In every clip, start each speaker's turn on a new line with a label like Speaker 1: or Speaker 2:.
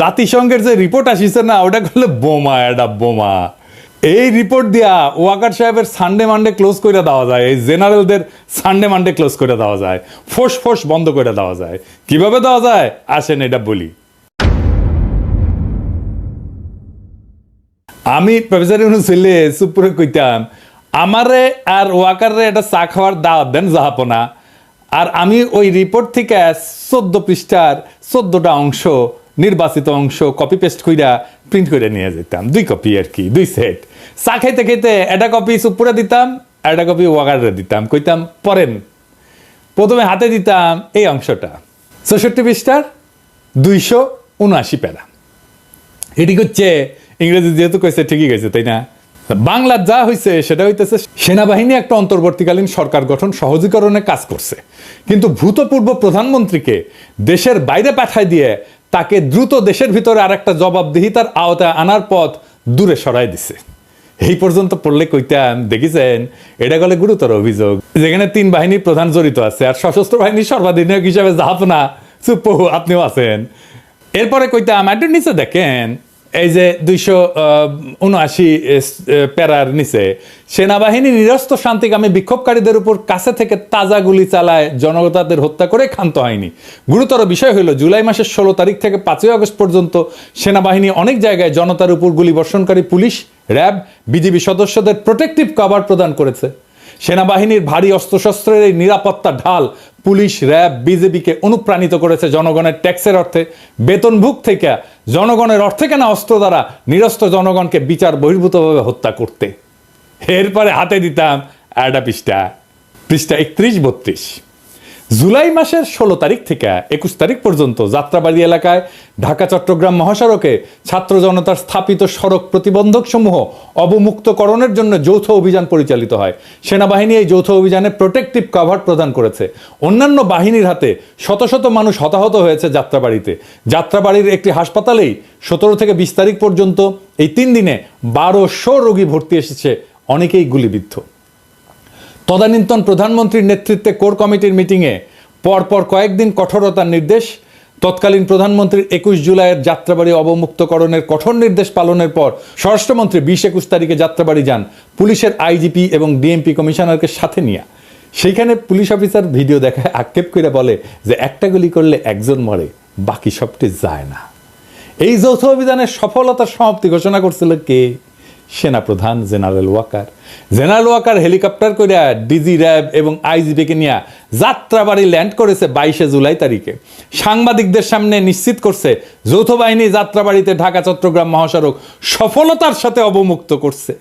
Speaker 1: জাতিসংঘের যে রিপোর্ট আসিছে না, ওটা করলে বোমা, এটা বোমা। এই রিপোর্ট দিয়া ওয়াকার সাহেবের সানডে মানডে ক্লোজ করে দেওয়া যায়। এই জেনারেলদের সানডে মানডে ক্লোজ করে দেওয়া যায়। ফোস ফোস বন্ধ করে দেওয়া যায়। কীভাবে দেওয়া যায়? আসেন এটা বলি। আমি প্রফেসর হইলে সুপুরে কইতাম, আমারে আর ওয়াকাররে একটা চা খাওয়ার দাওয়াত দেন জাহাপনা। আর আমি ওই রিপোর্ট থেকে চোদ্দ পৃষ্ঠার চোদ্দটা অংশ নির্বাচিত অংশ কপি পেস্ট কইরা প্রিন্ট করে নিয়ে যেতাম। দুই কপি আর কি, দুই সেট চা খাইতে খাইতে একটা কপি সুপুরে দিতাম একটা কপি ওয়াকারে দিতাম। কইতাম, পড়েন। প্রথমে হাতে দিতাম এই অংশটা। চৌষট্টি পৃষ্ঠার দুইশো উনআশি প্যারা। এটি হচ্ছে ইংরেজি যেহেতু কইছে ঠিকই গেছে তাই না? বাংলা যা হয়েছে সেটা হইতেছে সেনাবাহিনী একটা অন্তর্বর্তীকালীন সরকার গঠন সহজীকরণে কাজ করছে। কিন্তু ভূতপূর্ব প্রধানমন্ত্রীকে দেশের বাইরে পাঠায় দিয়ে তাকে দ্রুত দেশের ভিতরে আর একটা জবাবদিহিতার আওতায় আনার পথ দূরে সরাই দিছে। এই পর্যন্ত পড়লে কইতাম, দেখিছেন? এটা গেলে গুরুতর অভিযোগ। যেখানে তিন বাহিনীর প্রধান জড়িত আছে, আর সশস্ত্র বাহিনীর সর্বাধিনায়ক হিসাবে জাহাপনা চুপ আপনিও আছেন। এরপরে কইতাম একটু নিচে দেখেন এই যে দুইশো উনআশি প্যারার নিচে, সেনাবাহিনী নিরস্ত শান্তিকামী বিক্ষোভকারীদের উপর কাছে থেকে তাজা গুলি চালায়, জনতাদের হত্যা করে ক্ষান্ত হয়নি গুরুতর বিষয় হলো, জুলাই মাসের ষোলো তারিখ থেকে পাঁচই আগস্ট পর্যন্ত সেনাবাহিনী অনেক জায়গায় জনতার উপর গুলি বর্ষণকারী পুলিশ, র্যাব, বিজিবি সদস্যদের প্রোটেক্টিভ কভার প্রদান করেছে। সেনাবাহিনীর ভারী অস্ত্রশস্ত্রের এই নিরাপত্তা ঢাল পুলিশ, র্যাব, বিজেপিকে অনুপ্রাণিত করেছে জনগণের ট্যাক্সের অর্থে। বেতনভুক থেকে জনগণের অর্থে কেনা অস্ত্র দ্বারা নিরস্ত্র জনগণকে বিচার বহির্ভূতভাবে হত্যা করতে। এরপরে হাতে দিতাম অ্যাডা পৃষ্ঠা। পৃষ্ঠা একত্রিশ, বত্রিশ। জুলাই মাসের ষোলো তারিখ থেকে একুশ তারিখ পর্যন্ত যাত্রাবাড়ি এলাকায় ঢাকা, চট্টগ্রাম মহাসড়কে ছাত্র জনতার স্থাপিত সড়ক প্রতিবন্ধক সমূহ অবমুক্তকরণের জন্য যৌথ অভিযান পরিচালিত হয়। সেনাবাহিনী এই যৌথ অভিযানে প্রোটেক্টিভ কভার প্রদান করেছে। অন্যান্য বাহিনীর হাতে শত শত মানুষ হতাহত হয়েছে যাত্রাবাড়িতে। যাত্রাবাড়ির একটি হাসপাতালেই সতেরো থেকে বিশ তারিখ পর্যন্ত এই তিন দিনে বারোশো রোগী ভর্তি এসেছে। অনেকেই গুলিবিদ্ধ। তদানীন্তন প্রধানমন্ত্রীর নেতৃত্বে কোর কমিটির মিটিংয়ে পরপর কয়েকদিন কঠোরতার নির্দেশ, তৎকালীন প্রধানমন্ত্রীর একুশ জুলাইয়ের যাত্রাবাড়ি অবমুক্তকরণের কঠোর নির্দেশ পালনের পর স্বরাষ্ট্রমন্ত্রী বিশ একুশ তারিখে যাত্রাবাড়ি যান পুলিশের আইজিপি এবং ডিএমপি কমিশনারকে সাথে নিয়ে। সেইখানে পুলিশ অফিসার ভিডিও দেখায় আক্ষেপ করে বলে যে একটা গুলি করলে একজন মরে, বাকি সবটি যায় না। এই যৌথ অভিযানের সফলতার সমাপ্তি ঘোষণা করছিল কে? সেনাপ্রধান general Waker. General Waker helicopter করে ডিজি র্যাব এবং আইজিপিকে নিয়ে যাত্রাবাড়ি ল্যান্ড করেছে বাইশে জুলাই তারিখে। সাংবাদিকদের সামনে নিশ্চিত করছে, যৌথ বাহিনী যাত্রাবাড়িতে ঢাকা, চট্টগ্রাম মহাসড়ক সফলতার সাথে অবমুক্ত করছে।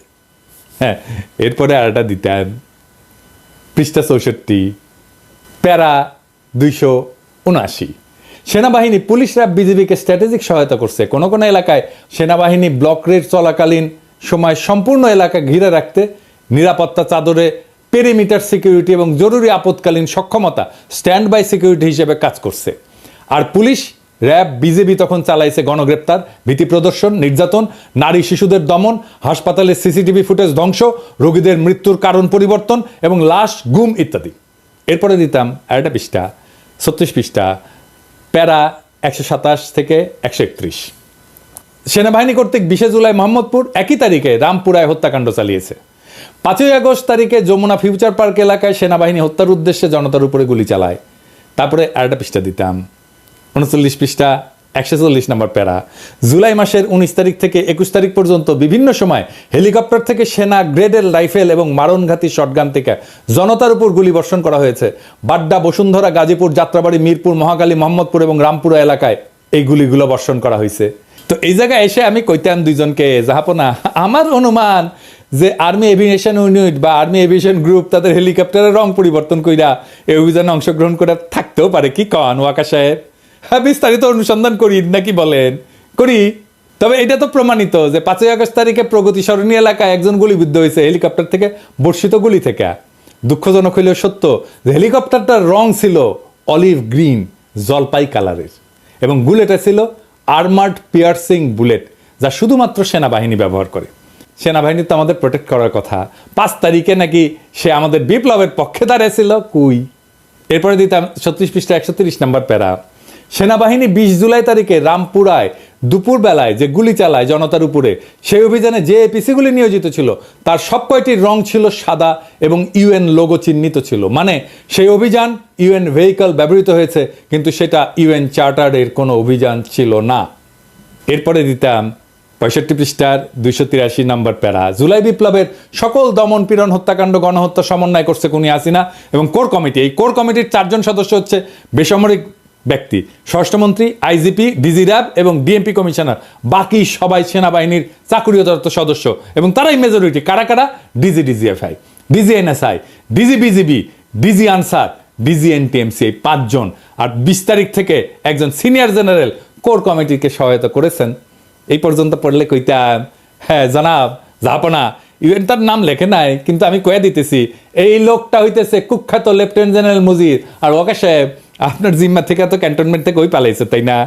Speaker 1: হ্যাঁ এরপরে আরেকটা দিতেন পৃষ্ঠা চৌষট্টি, প্যারা দুইশো উনআশি। সেনাবাহিনী পুলিশ র্যাব বিজিবিকে স্ট্র্যাটেজিক সহায়তা করছে। কোনো কোনো এলাকায় সেনাবাহিনী ব্লক রেড চলাকালীন সময় সম্পূর্ণ এলাকা ঘিরে রাখতে নিরাপত্তা চাদরে পেরিমিটার সিকিউরিটি এবং জরুরি আপৎকালীন সক্ষমতা স্ট্যান্ড বাই সিকিউরিটি হিসেবে কাজ করছে। আর পুলিশ, র্যাব বিজেপি তখন চালাইছে গণগ্রেপ্তার, ভীতি প্রদর্শন, নির্যাতন, নারী শিশুদের দমন, হাসপাতালে সিসিটিভি ফুটেজ ধ্বংস, রোগীদের মৃত্যুর কারণ পরিবর্তন এবং লাশ, গুম ইত্যাদি। এরপরে দিতাম আরেকটা পৃষ্ঠা, ছত্রিশ পৃষ্ঠা, প্যারা একশো সাতাশ থেকে একশো একত্রিশ। সেনাবাহিনী কর্তৃক বিশে জুলাই মোহাম্মদপুর একই তারিখে রামপুরায় হত্যাকাণ্ড চালিয়েছে। পাঁচই আগস্ট তারিখে যমুনা ফিউচার পার্ক এলাকায় সেনাবাহিনী হত্যার উদ্দেশ্যে জনতার উপরে গুলি চালায়। তারপরে আরেকটা পৃষ্ঠা দিতাম। উনচল্লিশ পৃষ্ঠা, একশো চল্লিশ নম্বর প্যারা। জুলাই মাসের উনিশ তারিখ থেকে একুশ তারিখ পর্যন্ত বিভিন্ন সময় হেলিকপ্টার থেকে সেনা গ্রেডের রাইফেল এবং মারণঘাতী শটগান থেকে জনতার উপর গুলি বর্ষণ করা হয়েছে। বাড্ডা, বসুন্ধরা, গাজীপুর, যাত্রাবাড়ি, মিরপুর মহাকালী মোহাম্মদপুর এবং রামপুরা এলাকায় এই গুলিগুলো বর্ষণ করা হয়েছে। তো এই জায়গায় এসে আমি কইতাম দুইজনকে জাহাপনা আমার অনুমান যে আর্মি এভিয়েশন ইউনিট বা আর্মি এভিয়েশন গ্রুপ তাদের হেলিকপ্টারের রং পরিবর্তন কইরা এই অভিযানে অংশগ্রহণ করে থাকতেও পারে। কি কন, ওয়াকা সাহেব? হ্যাঁ বিস্তারিত অনুসন্ধান করি নাকি বলেন? করি। তবে এটা তো প্রমাণিত যে পাঁচই আগস্ট তারিখে প্রগতি সরণী এলাকায় একজন গুলিবিদ্ধ হয়েছে হেলিকপ্টার থেকে বর্ষিত গুলি থেকে। দুঃখজনক হইলেও সত্য যে হেলিকপ্টারটার রং ছিল অলিভ গ্রিন, জলপাই কালারের। এবং বুলেটে ছিল আর্মার্ড পিয়ার্সিং বুলেট, যা শুধুমাত্র সেনাবাহিনী ব্যবহার করে। সেনাবাহিনী তো আমাদের প্রোটেক্ট করার কথা। পাঁচ তারিখে নাকি সে আমাদের বিপ্লবের পক্ষে দাঁড়িয়েছিল, কুই। এরপরে দিতাম ছত্রিশ পৃষ্ঠা একশো তিরিশ নম্বর প্যারা। সেনাবাহিনী বিশ জুলাই তারিখে রামপুরায় দুপুর বেলায় যে গুলি চালায় জনতার উপরে, সেই অভিযানে যে এপিসিগুলি নিয়োজিত ছিল, তার সব কয়টির রং ছিল সাদা এবং ইউএন লোগো চিহ্নিত ছিল। মানে সেই অভিযান ইউএন ভেহিকল ব্যবহৃত হয়েছে, কিন্তু সেটা ইউএন চার্টারের কোনো অভিযান ছিল না। এরপরে দিতাম পঁয়ষট্টি পৃষ্ঠার দুইশো তিরাশি নম্বর প্যারা। জুলাই বিপ্লবের সকল দমন পীড়ন, হত্যাকাণ্ড, গণহত্যা সমন্বয় করছে কুনি আসিনা এবং কোর কমিটি। এই কোর কমিটির চারজন সদস্য হচ্ছে বেসামরিক ব্যক্তি। স্বরাষ্ট্রমন্ত্রী, আইজিপি, ডিজি র্যাব এবং ডিএমপি কমিশনার, বাকি সবাই সেনাবাহিনীর চাকুরিয়ত সদস্য এবং তারাই মেজরিটি কারা কারা? DG DGFI DG NSI, DG BGB, DG Ansar, DG NTMC, এই পাঁচজন। আর বিশ তারিখ থেকে একজন সিনিয়র জেনারেল কোর কমিটিকে সহায়তা করেছেন। এই পর্যন্ত পড়লে কইতাম হ্যাঁ জানাব জাপনা ইউএন তার নাম লেখে নাই, কিন্তু আমি কয়ে দিতেছি, এই লোকটা হইতেছে কুখ্যাত লেফটেন্যান্ট জেনারেল মুজির আর ওকে সাহেব। আপনার জিম্মা থেকে তো ক্যান্টনমেন্ট থেকে ওই পালাইছে, তাই না?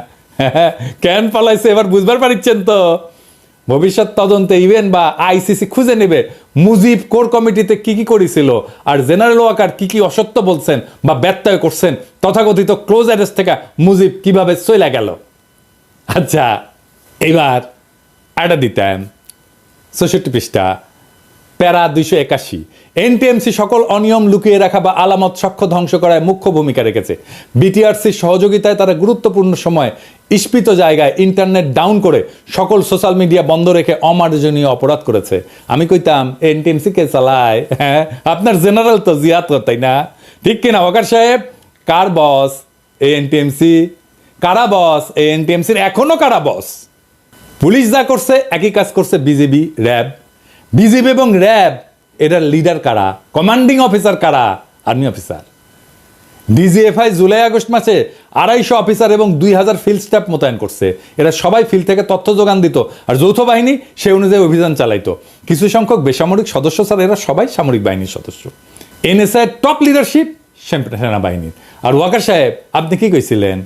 Speaker 1: কেন পালাইছে? এবার বুঝবার পারিচ্ছেন তো। ভবিষ্যৎ তদন্তে ইউএন বা আইসিসি খুঁজে নেবে মুজিব কোর কমিটিতে কি কি করেছিল আর জেনারেল ওয়াকার কি কি অসত্য বলছেন বা ব্যত্যয় করছেন, তথাকথিত ক্লোজ অ্যারেস্ট থেকে মুজিব কীভাবে চলে গেল? আচ্ছা এবার আডা দিতাম চৌষট্টি পৃষ্ঠা। প্যারা দুইশো একাশি। এনটিএমসি সকল অনিয়ম লুকিয়ে রাখা বা আলামত সক্ষ ধ্বংস করায় মুখ্য ভূমিকা রেখেছে। বিটিআরসির সহযোগিতায় তারা গুরুত্বপূর্ণ সময় ইস্পিত জায়গায় ইন্টারনেট ডাউন করে সকল সোশ্যাল মিডিয়া বন্ধ রেখে অমার্জনীয় অপরাধ করেছে। আমি কইতাম, এনটিএমসি কে চালায়? হ্যাঁ আপনার জেনারেল তো জিয়াত তাই না? ঠিক কিনা ওকার সাহেব? কার বস? এই এনটিএমসি কারা বস? এই এনটিএমসির এখনও কারা বস? পুলিশ যা করছে, একই কাজ করছে বিজেপি, র্যাব। বিজেপি এবং র্যাব এটার লিডার কারা? কমান্ডিং অফিসার কারা? Army officer DGFI July August মাসে আড়াইশো অফিসার এবং দুই হাজার ফিল্ড স্টাফ মোতায়েন করছে। এরা সবাই ফিল্ড থেকে তথ্য যোগান দিত আর যৌথ বাহিনী সে অনুযায়ী অভিযান চালাইতো। কিছু সংখ্যক বেসামরিক সদস্য ছাড়া এরা সবাই সামরিক বাহিনীর সদস্য। এনএসআই টপ লিডারশিপ সেনাবাহিনীর আর ওয়াকার সাহেব, আপনি কি কইছিলেন?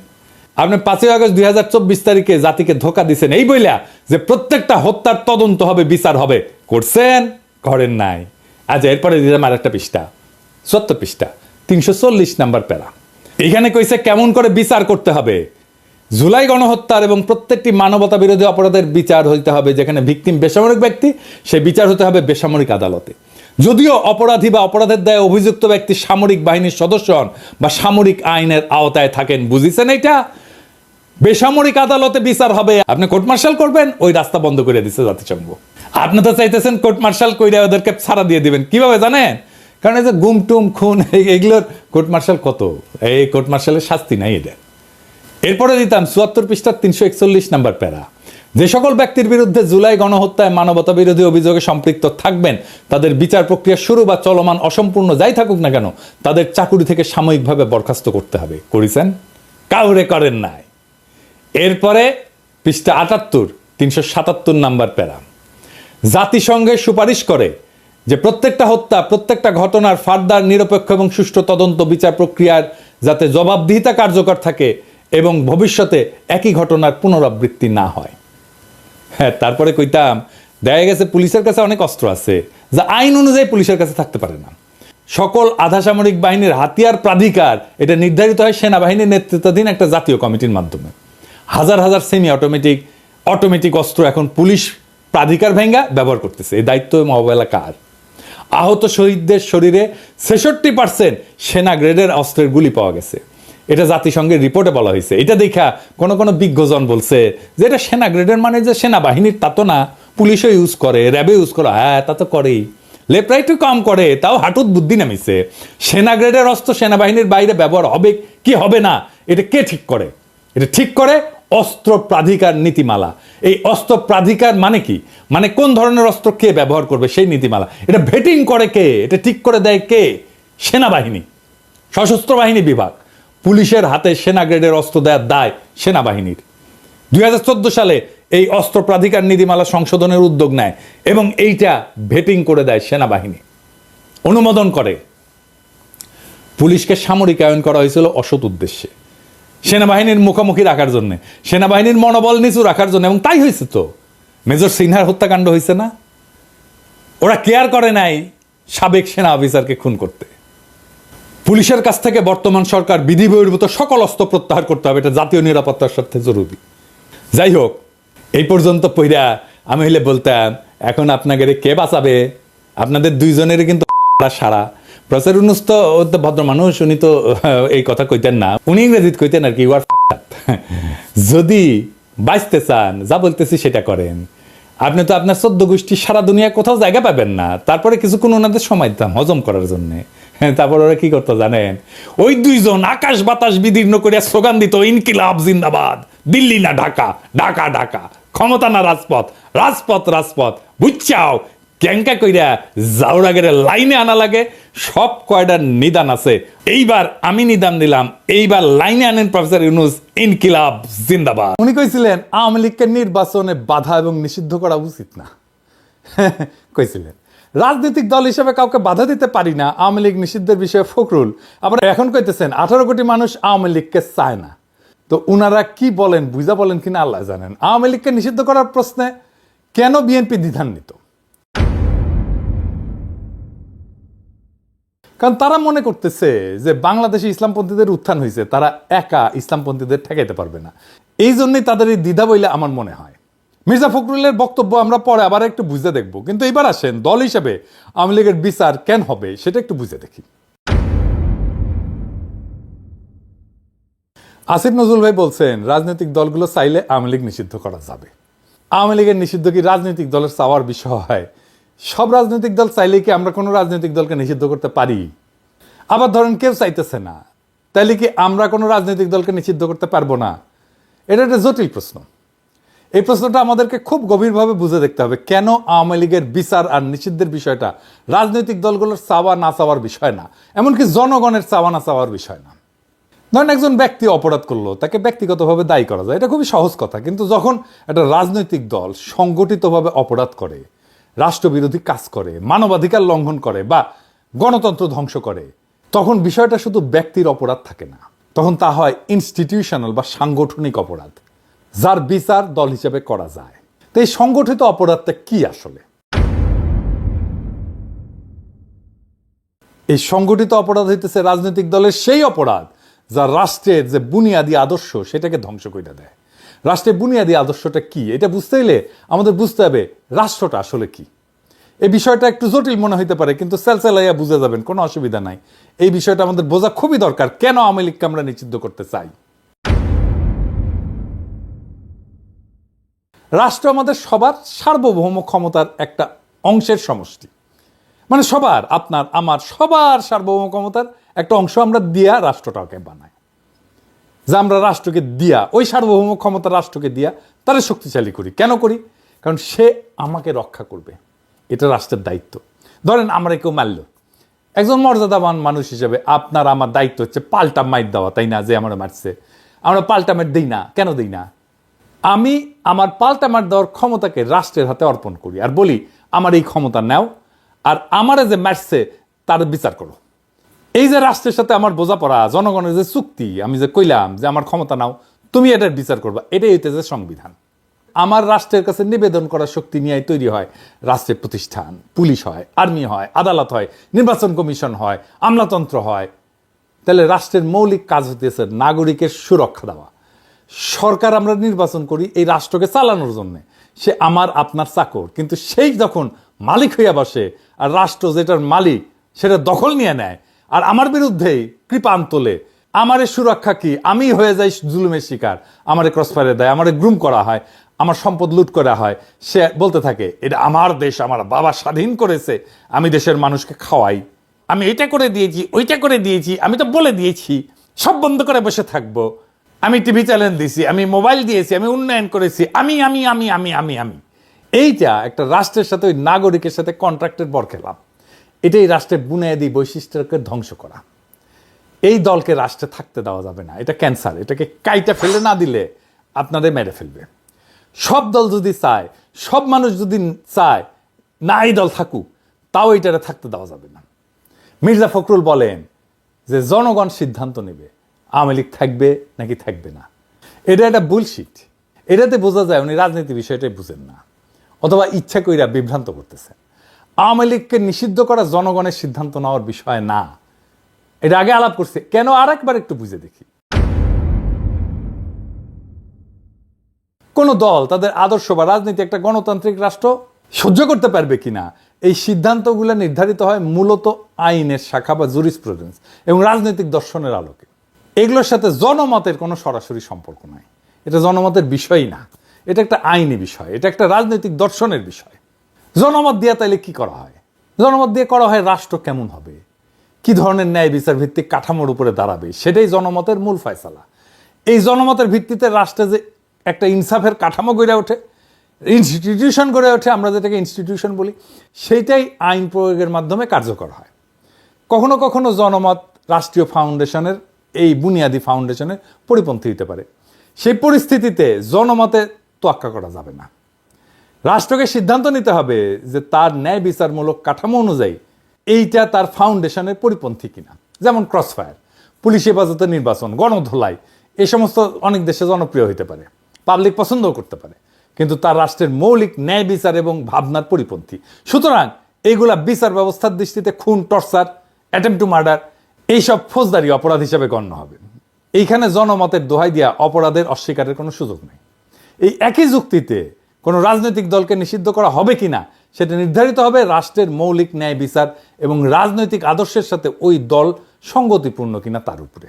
Speaker 1: আপনি পাঁচই আগস্ট দুই হাজার চব্বিশ তারিখে জাতিকে ধোকা দিচ্ছেন এই বইলা যে প্রত্যেকটা হত্যার তদন্ত হবে, বিচার হবে। করছেন করেন নাই। আচ্ছা এরপরে দিলাম আর একটা পৃষ্ঠা, সত্তর পৃষ্ঠা, তিনশো চল্লিশ নাম্বার প্যারা। এখানে কইছে কেমন করে বিচার করতে হবে? জুলাই গণহত্যার এবং প্রত্যেকটি মানবতা বিরোধী অপরাধের বিচার হইতে হবে যেখানে ভিকটিম বেসামরিক ব্যক্তি, সে বিচার হতে হবে বেসামরিক আদালতে। যদিও অপরাধী বা অপরাধের দায়ে অভিযুক্ত ব্যক্তি সামরিক বাহিনীর সদস্য হন বা সামরিক আইনের আওতায় থাকেন, বুঝিছেন এটা বেসামরিক আদালতে বিচার হবে। আপনি কোর্ট মার্শাল করবেন, ওই রাস্তা বন্ধ করে দিচ্ছে জাতিসংঘ। আপনি তো চাইতেছেন কোর্ট মার্শাল কইরা ওদেরকে ছাড়া দিয়ে দিবেন। কীভাবে জানেন? কারণ এই যে গুম টুম, খুন এগুলোর কোর্ট মার্শাল কত? এই কোর্ট মার্শালের শাস্তি নাই এটা এরপরে দিতাম চুয়াত্তর পৃষ্ঠার তিনশো একচল্লিশ নাম্বার প্যারা। যে সকল ব্যক্তির বিরুদ্ধে জুলাই গণহত্যায় মানবতা বিরোধী অভিযোগে সম্পৃক্ত থাকবেন, তাদের বিচার প্রক্রিয়া শুরু বা চলমান অসম্পূর্ণ যাই থাকুক না কেন, তাদের চাকুরি থেকে সাময়িকভাবে বরখাস্ত করতে হবে। করেছেন? কাউরে করেন নাই। এরপরে পৃষ্ঠা আটাত্তর, তিনশো সাতাত্তর নাম্বার প্যারা। জাতিসংঘের সুপারিশ করে যে প্রত্যেকটা হত্যা, প্রত্যেকটা ঘটনার ফার্দার নিরপেক্ষ এবং সুষ্ঠু তদন্ত বিচার প্রক্রিয়ার যাতে জবাবদিহিতা কার্যকর থাকে এবং ভবিষ্যতে একই ঘটনার পুনরাবৃত্তি না হয়। হ্যাঁ তারপরে কইতাম, দেখা গেছে পুলিশের কাছে অনেক অস্ত্র আছে, যা আইন অনুযায়ী পুলিশের কাছে থাকতে পারে না। সকল আধা সামরিক বাহিনীর হাতিয়ার প্রাধিকার, এটা নির্ধারিত হয় সেনাবাহিনীর নেতৃত্বাধীন একটা জাতীয় কমিটির মাধ্যমে। হাজার হাজার সেমি অটোমেটিক অটোমেটিক অস্ত্র এখন পুলিশ প্রাধিকার ভেঙ্গা ব্যবহার করতেছে। এই দায়িত্ব মোবাইলা কার? আহত শহীদদের শরীরে ছেষট্টি পার্সেন্ট সেনা গ্রেডের অস্ত্রের গুলি পাওয়া গেছে। এটা জাতিসংঘের রিপোর্টে বলা হয়েছে। এটা দেখা কোনো কোনো বিজ্ঞজন বলছে যে এটা সেনা গ্রেডের মানে যে সেনাবাহিনীর তা তো না। পুলিশও ইউজ করে র্যাবে ইউজ করে। হ্যাঁ তা তো করেই। লেফট রাইটও কম করে, তাও হাঁটুত বুদ্ধি নামিছে। সেনা গ্রেডের অস্ত্র সেনাবাহিনীর বাইরে ব্যবহার হবে কি হবে না? এটা কে ঠিক করে? এটা ঠিক করে? অস্ত্র প্রাধিকার নীতিমালা। এই অস্ত্র প্রাধিকার মানে কি? মানে কোন ধরনের অস্ত্র কে ব্যবহার করবে সেই নীতিমালা। এটা ভেটিং করে কে? এটা ঠিক করে দেয় কে? সেনাবাহিনী। সশস্ত্র বাহিনী বিভাগ। পুলিশের হাতে সেনা গ্রেডের অস্ত্র দেওয়ার দায় সেনাবাহিনীর। দুই হাজার চোদ্দ সালে এই অস্ত্র প্রাধিকার নীতিমালা সংশোধনের উদ্যোগ নেয় এবং এইটা ভেটিং করে দেয় সেনাবাহিনী। অনুমোদন করে। পুলিশকে সামরিকায়ন করা হয়েছিল অসৎ উদ্দেশ্যে। সেনাবাহিনীর মুখোমুখি রাখার জন্য। সেনাবাহিনীর মনোবল নিচু রাখার জন্য, এবং তাই হয়েছে তো। মেজর সিনহার হত্যাকাণ্ড হয়েছে না? ওরা কেয়ার করে নাই সাবেক সেনা অফিসারকে খুন করতে। পুলিশের কাছ থেকে বর্তমান সরকার বিধি বহির্ভূত সকল অস্ত্র প্রত্যাহার করতে হবে, এটা জাতীয় নিরাপত্তার স্বার্থে জরুরি। যাই হোক, এই পর্যন্ত পইরা আমি হইলে বলতাম, এখন আপনাকে কে বাঁচাবে? আপনাদের দুইজনের কিন্তু সারা। প্রফেসর উনুস তো ভদ্র মানুষ, উনি তো, এই কথা কইতেন না। উনি ইংরেজিত কইতেন আর কি যদি বাঁচতে চান, যা বলতেছি সেটা করেন। আপনি তো আপনার চোদ্দ গোষ্ঠী সারা দুনিয়া কোথাও জায়গা পাবেন না। তারপরে কিছুক্ষণ ওনাদের সময় দিতাম হজম করার জন্য। তারপর ওরা কি করতো জানেন? ওই দুইজন আকাশ বাতাস বিদীর্ণ করিয়া স্লোগান দিত, ইনকিলাব জিন্দাবাদ, দিল্লি না ঢাকা ঢাকা ঢাকা, ক্ষমতা না রাজপথ রাজপথ রাজপথ, বুঝছাও ক্যাঙ্কা কইরা জাউরাগের লাইনে আনা লাগে। সব কয়টার নিদান আছে। এইবার আমি নিদান দিলাম। এইবার লাইনে আনেন প্রফেসর ইউনুস, ইনকিলাব, জিন্দাবাদ। উনি কইছিলেন, আওয়ামী লীগকে নির্বাচনে বাধা এবং নিষিদ্ধ করা উচিত না। কইছিলেন, রাজনৈতিক দল হিসেবে কাউকে বাধা দিতে পারি না, আওয়ামী লীগ নিষিদ্ধের বিষয়ে ফখরুল। আবার এখন কইতেছেন, আঠারো কোটি মানুষ আওয়ামী লীগকে চায় না। তো উনারা কি বলেন, বুঝা বলেন কিনা আল্লাহ জানেন। আওয়ামী লীগকে নিষিদ্ধ করার প্রশ্নে কেন বিএনপি দ্বিধান্বিত? কারণ তারা মনে করতেছে যে বাংলাদেশে ইসলামপন্থীদের উত্থান হয়েছে, তারা একা ইসলামপন্থীদের ঠেকাইতে পারবে না। এই জন্যই তাদের এই দ্বিধা বইলে আমার মনে হয়। মির্জা ফখরুলের বক্তব্য আমরা পরে আবার একটু বুঝে দেখব। কিন্তু এবার আসেন, দল হিসেবে আওয়ামী লীগের বিচার কেন হবে সেটা একটু বুঝে দেখি। আসিফ নজরুল ভাই বলছেন, রাজনৈতিক দলগুলো চাইলে আওয়ামী লীগ নিষিদ্ধ করা যাবে। আওয়ামী লীগের নিষিদ্ধ কি রাজনৈতিক দলের চাওয়ার বিষয়? সব রাজনৈতিক দল চাইলে কি আমরা কোনো রাজনৈতিক দলকে নিষিদ্ধ করতে পারি? আবার ধরেন কেউ চাইতেছে না, তাইলে কি আমরা কোনো রাজনৈতিক দলকে নিষিদ্ধ করতে পারব না? এটা একটা জটিল প্রশ্ন। এই প্রশ্নটা আমাদেরকে খুব গভীরভাবে বুঝে দেখতে হবে, কেন আওয়ামী লীগের বিচার আর নিষিদ্ধের বিষয়টা রাজনৈতিক দলগুলোর চাওয়া না চাওয়ার বিষয় না, এমনকি জনগণের চাওয়া না চাওয়ার বিষয় না। ধরেন একজন ব্যক্তি অপরাধ করল, তাকে ব্যক্তিগতভাবে দায়ী করা যায়, এটা খুবই সহজ কথা, কিন্তু যখন একটা রাজনৈতিক দল সংগঠিতভাবে অপরাধ করে রাষ্ট্রবিরোধী কাজ করে, মানবাধিকার লঙ্ঘন করে বা গণতন্ত্র ধ্বংস করে, তখন বিষয়টা শুধু ব্যক্তির অপরাধ থাকে না। তখন তা হয় ইনস্টিটিউশনাল বা সাংগঠনিক অপরাধ, যার বিচার দল হিসেবে করা যায়। তো এই সংগঠিত অপরাধটা কি আসলে? এই সংগঠিত অপরাধ হইতেছে রাজনৈতিক দলের সেই অপরাধ, যা রাষ্ট্রের যে বুনিয়াদী আদর্শ, সেটাকে ধ্বংস করে দেয়। রাষ্ট্রের বুনিয়াদী আদর্শটা কি? এটা বুঝতে গেলে আমাদের বুঝতে হবে রাষ্ট্রটা আসলে কি। এই বিষয়টা একটু জটিল মনে হইতে পারে, কিন্তু সেলসেলাইয়া বুঝে যাবেন, কোনো অসুবিধা নাই। এই বিষয়টা আমাদের বোঝা খুবই দরকার, কেন আওয়ামী লীগকে আমরা নিষিদ্ধ করতে চাই? রাষ্ট্র আমাদের সবার সার্বভৌম ক্ষমতার একটা অংশের সমষ্টি। মানে সবার, আপনার, আমার, সবার সার্বভৌম ক্ষমতার একটা অংশ আমরা দিয়া রাষ্ট্রটাকে বানাই। যে আমরা রাষ্ট্রকে দিয়া, ওই সার্বভৌম ক্ষমতা রাষ্ট্রকে দিয়া তারা শক্তিশালী করি। কেন করি? কারণ সে আমাকে রক্ষা করবে। এটা রাষ্ট্রের দায়িত্ব। ধরেন আমরা কেউ মারল। একজন মর্যাদাবান মানুষ হিসেবে আপনার আমার দায়িত্ব হচ্ছে পাল্টা মাইট দেওয়া, তাই না? যে আমরা মারছে। আমরা পাল্টা মাইর দিই না। কেন দিই না? আমি আমার পাল্টা মার দেওয়ার ক্ষমতাকে রাষ্ট্রের হাতে অর্পণ করি। আর বলি, আমার এই ক্ষমতা নাও। আর আমারে যে মারছে, তার বিচার করো। এই যে রাষ্ট্রের সাথে আমার বোঝাপড়া, জনগণের যে চুক্তি, আমি যে কইলাম যে আমার ক্ষমতা নাও, তুমি এটার বিচার করবা, এটাই হইতেছে সংবিধান। আমার রাষ্ট্রের কাছে নিবেদন করার শক্তি নিয়ে তৈরি হয় রাষ্ট্রের প্রতিষ্ঠান, পুলিশ হয়, আর্মি হয়, আদালত হয়, নির্বাচন কমিশন হয়, আমলাতন্ত্র হয়। তাহলে রাষ্ট্রের মৌলিক কাজ হইতেছে নাগরিকের সুরক্ষা দেওয়া। সরকার আমরা নির্বাচন করি এই রাষ্ট্রকে চালানোর জন্যে। সে আমার, আপনার চাকর। কিন্তু সেই যখন মালিক হইয়া বসে আর রাষ্ট্র যেটার মালিক, সেটা দখল নিয়ে নেয় আর আমার বিরুদ্ধেই কৃপান তোলে আমারে সুরক্ষা কি? আমি হয়ে যাই জুলুমের শিকার। আমারে ক্রসফায়ারে দেয়, আমারে গ্রুম করা হয়, আমার সম্পদ লুট করা হয়। সে বলতে থাকে, এটা আমার দেশ, আমার বাবা স্বাধীন করেছে, আমি দেশের মানুষকে খাওয়াই। আমি এটা করে দিয়েছি, ওইটা করে দিয়েছি, আমি তো বলে দিয়েছি, সব বন্ধ করে বসে থাকব। আমি টিভি চ্যানেল দিয়েছি, আমি মোবাইল দিয়েছি, আমি উন্নয়ন করেছি, আমি আমি আমি আমি আমি আমি। এইটা একটা রাষ্ট্রের সাথে, ওই নাগরিকের সাথে কন্ট্রাক্টের বর খেলাম এটাই রাষ্ট্রের বুনিয়াদী বৈশিষ্ট্যকে ধ্বংস করা। এই দলকে রাষ্ট্রে থাকতে দেওয়া যাবে না। এটা ক্যান্সার। এটাকে কাইটা ফেলে না দিলে আপনাদের মেরে ফেলবে। সব দল যদি চায়, সব মানুষ যদি চায়, না এই দল থাকুক, তাও এটারে থাকতে দেওয়া যাবে না। মির্জা ফখরুল বলেন যে জনগণ সিদ্ধান্ত নেবে, আওয়ামী লীগ থাকবে নাকি থাকবে না। এটা একটা বুলশিট এটাতে বোঝা যায় উনি রাজনীতি বিষয়টাই বুঝেন না। অথবা ইচ্ছা কইরা বিভ্রান্ত করতেছেন। আওয়ামী লীগকে নিষিদ্ধ করা জনগণের সিদ্ধান্ত নেওয়ার বিষয় না। এটা আগে আলাপ করছে। কেন আর একবার একটু বুঝে দেখি। কোনো দল, তাদের আদর্শ বা রাজনীতি একটা গণতান্ত্রিক রাষ্ট্র সহ্য করতে পারবে কিনা, এই সিদ্ধান্তগুলো নির্ধারিত হয় মূলত আইনের শাখা বা জুরিস জুরিসপ্রুডেন্স এবং রাজনৈতিক দর্শনের আলোকে। এগুলোর সাথে জনমতের কোনো সরাসরি সম্পর্ক নাই। এটা জনমতের বিষয়ই না। এটা একটা আইনি বিষয়। এটা একটা রাজনৈতিক দর্শনের বিষয়। জনমত দিয়ে তাইলে কি করা হয়? জনমত দিয়ে করা হয় রাষ্ট্র কেমন হবে? কি ধরনের ন্যায় বিচার ভিত্তিক কাঠামোর উপরে দাঁড়াবে? সেটাই জনমতের মূল ফয়সালা। এই জনমতের ভিত্তিতে রাষ্ট্রে যে একটা ইনসাফের কাঠামো গড়ে ওঠে ইনস্টিটিউশন গড়ে ওঠে, আমরা যেটাকে ইনস্টিটিউশন বলি, সেইটাই আইন প্রয়োগের মাধ্যমে কার্যকর হয়। কখনো কখনো জনমত রাষ্ট্রীয় ফাউন্ডেশনের এই বুনিয়াদী ফাউন্ডেশনের পরিপন্থী হতে পারে। সেই পরিস্থিতিতে জনমতে তোয়াক্কা করা যাবে না। রাষ্ট্রকে সিদ্ধান্ত নিতে হবে যে তার ন্যায় বিচারমূলক কাঠামো অনুযায়ী এইটা তার ফাউন্ডেশনের পরিপন্থী কিনা। যেমন ক্রসফায়ার, পুলিশ হেফাজতের নির্বাচন, গণধোলাই এই সমস্ত অনেক দেশে জনপ্রিয় হতে পারে পাবলিক পছন্দও করতে পারে, কিন্তু তার রাষ্ট্রের মৌলিক ন্যায় বিচার এবং ভাবনার পরিপন্থী। সুতরাং এইগুলা বিচার ব্যবস্থার দৃষ্টিতে খুন, টর্চার অ্যাটেম্প টু মার্ডার এইসব ফৌজদারি অপরাধ হিসাবে গণ্য হবে। এইখানে জনমতের দোহাই দিয়া অপরাধের অস্বীকারের কোনো সুযোগ নেই। এই একই যুক্তিতে কোনো রাজনৈতিক দলকে নিষিদ্ধ করা হবে কি না, সেটা নির্ধারিত হবে রাষ্ট্রের মৌলিক ন্যায় বিচার এবং রাজনৈতিক আদর্শের সাথে ওই দল সঙ্গতিপূর্ণ কিনা তার উপরে।